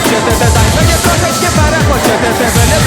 Başladı da dayı Beni koşuş ki para koşadı da Beni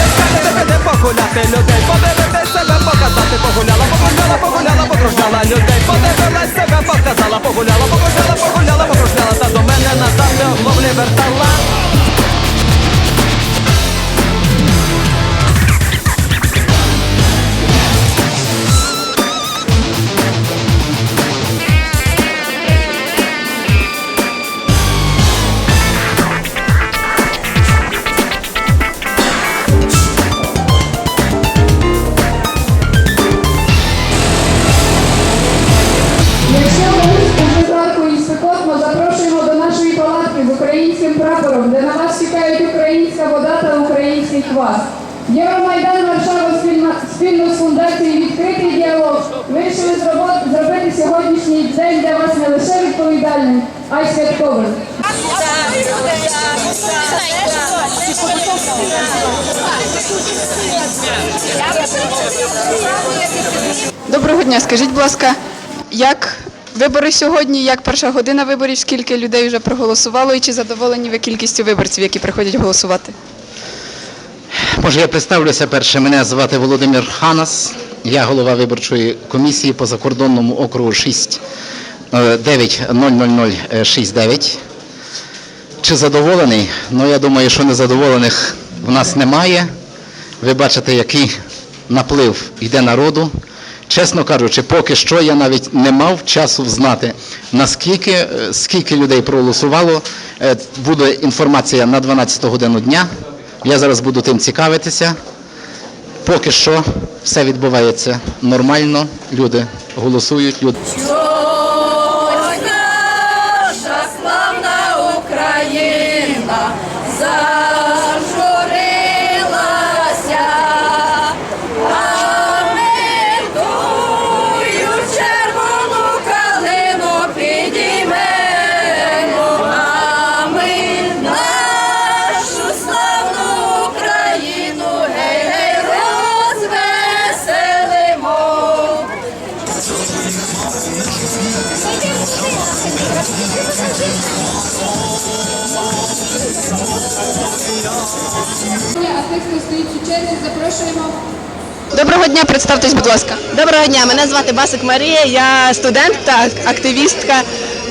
українським прапором, де на вас чекають українська вода та український квас. Євромайдан Варшава спільно з фундацією Відкритий діалог вирішили зробити сьогоднішній день для вас не лише відповідальним, а й святковим. Доброго дня. Скажіть, будь ласка, як вибори сьогодні, як перша година виборів, скільки людей вже проголосувало і чи задоволені ви кількістю виборців, які приходять голосувати? Може, я представлюся перше. Мене звати Володимир Ханас. Я голова виборчої комісії по закордонному округу 6 е, 900069. Чи задоволений? Ну, я думаю, що незадоволених в нас немає. Ви бачите, який наплив йде народу. Чесно кажучи, поки що я навіть не мав часу знати, наскільки е, скільки людей проголосувало. Е, Буде інформація на 12 годину дня. Я зараз буду тим цікавитися. Поки що все відбувається нормально. Люди голосують. Люди... тих, хто стоїть у черзі, запрошуємо Доброго дня, представтесь, будь ласка. Доброго дня, мене звати Басик Марія, я студент та активістка.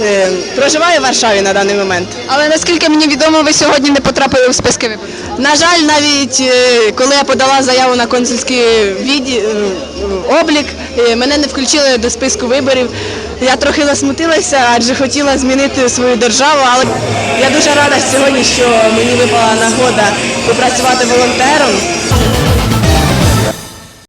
Е, Проживаю в Варшаві на даний момент. Але наскільки мені відомо, ви сьогодні не потрапили в списки виборців. На жаль, навіть е, коли я подала заяву на консульський віді... е, облік, мене не включили до списку виборів. Я трохи засмутилася, адже хотіла змінити свою державу, але я дуже рада сьогодні, що мені випала нагода попрацювати волонтером.